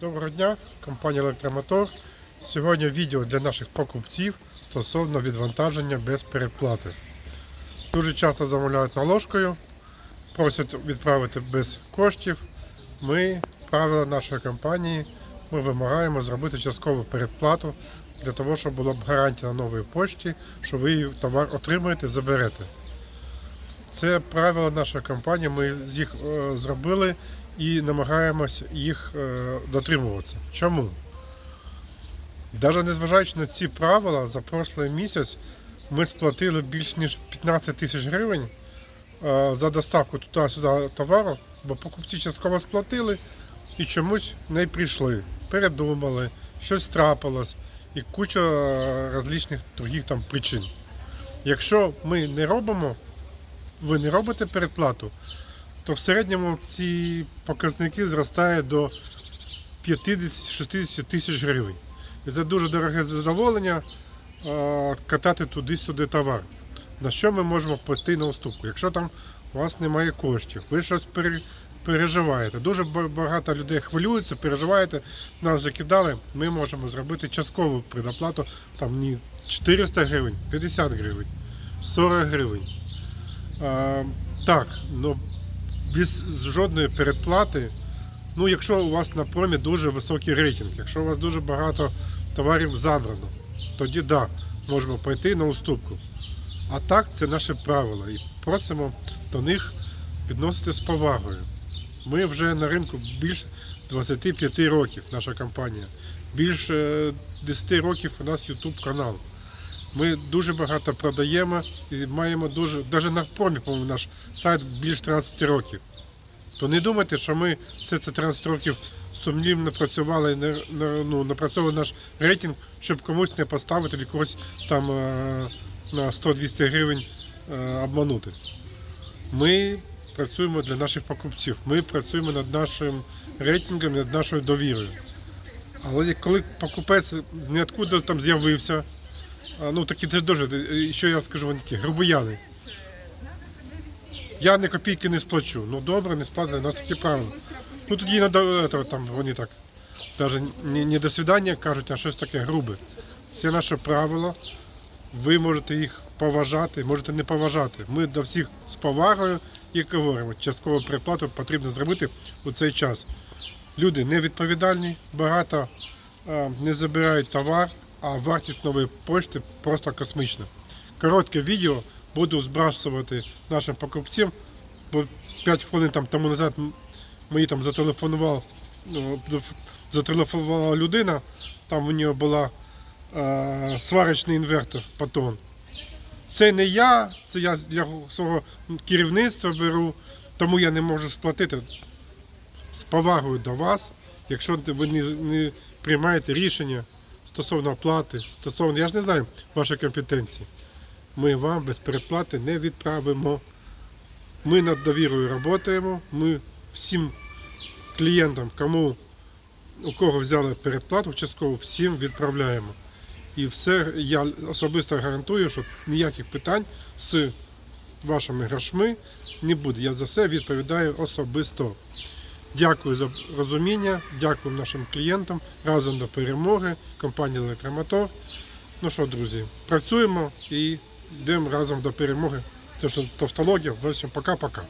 Доброго дня, компанія Електромотор. Сьогодні відео для наших покупців стосовно відвантаження без передплати. Дуже часто замовляють наложкою, просять відправити без коштів. Ми, правила нашої компанії, ми вимагаємо зробити часткову передплату для того, щоб була б гарантія на новій пошті, що ви її товар отримаєте, заберете. Це правила нашої компанії, ми їх е, зробили і намагаємось їх е, дотримуватися. Чому? Навіть незважаючи на ці правила, за прошлий місяць ми сплатили більш ніж 15 тисяч гривень е, за доставку туди-сюди товару, бо покупці частково сплатили і чомусь не прийшли, передумали, щось трапилось і куча е, различних других там причин. Якщо ми не робимо, ви не робите передплату, то в середньому ці показники зростають до 50-60 тисяч гривень. І це дуже дороге задоволення катати туди-сюди товар. На що ми можемо пойти на уступку? Якщо там у вас немає коштів, ви щось переживаєте. Дуже багато людей хвилюються, переживаєте, нас вже кидали, ми можемо зробити часткову предоплату, там не 400 гривень, 50 гривень, 40 гривень. А, так, ну без жодної передплати. Ну, якщо у вас на промі дуже високий рейтинг, якщо у вас дуже багато товарів забрано, тоді да, можемо пойти на уступку. А так, це наше правило. І просимо до них відносити з повагою. Ми вже на ринку більше 25 років, наша компанія. Більше 10 років у нас YouTube канал. Ми дуже багато продаємо і маємо дуже, навіть на промі, наш сайт більше 13 років. То не думайте, що ми все це 13 років сумлінно працювали, ну, напрацьовували наш рейтинг, щоб комусь не поставити чи когось там е, на 100-200 гривень е, обманути. Ми працюємо для наших покупців, ми працюємо над нашим рейтингом, над нашою довірою. Але коли покупець ніоткуди там з'явився, ну такі дуже, е, що я скажу, вони такі грубояни. Я ні копійки не сплачу. Ну добре, не сплатили, у нас такі правила. Ну тоді не там вони так. Навіть не, не до свидання кажуть, а щось таке грубе. Це наше правило. Ви можете їх поважати, можете не поважати. Ми до всіх з повагою і говоримо, часткову приплату потрібно зробити у цей час. Люди невідповідальні, багато е, не забирають товар, а вартість нової пошти просто космічна. Коротке відео буду збрасувати нашим покупцям, бо 5 хвилин там тому назад мені там зателефонував, ну, зателефонувала людина, там у нього була е, сварочний інвертор Патон. Це не я, це я для свого керівництва беру, тому я не можу сплатити з повагою до вас, якщо ви не, не приймаєте рішення стосовно оплати, стосовно, я ж не знаю вашої компетенції. Ми вам без переплати не відправимо. Ми над довірою працюємо, ми всім клієнтам, кому у кого взяли передплату, частково всім відправляємо. І все, я особисто гарантую, що ніяких питань з вашими грошми не буде. Я за все відповідаю особисто. Дякую за розуміння, дякую нашим клієнтам. Разом до перемоги. Компанія Електромотор. Ну що, друзі, працюємо і йдемо разом до перемоги. Це ж тавтологія. В пока-пока.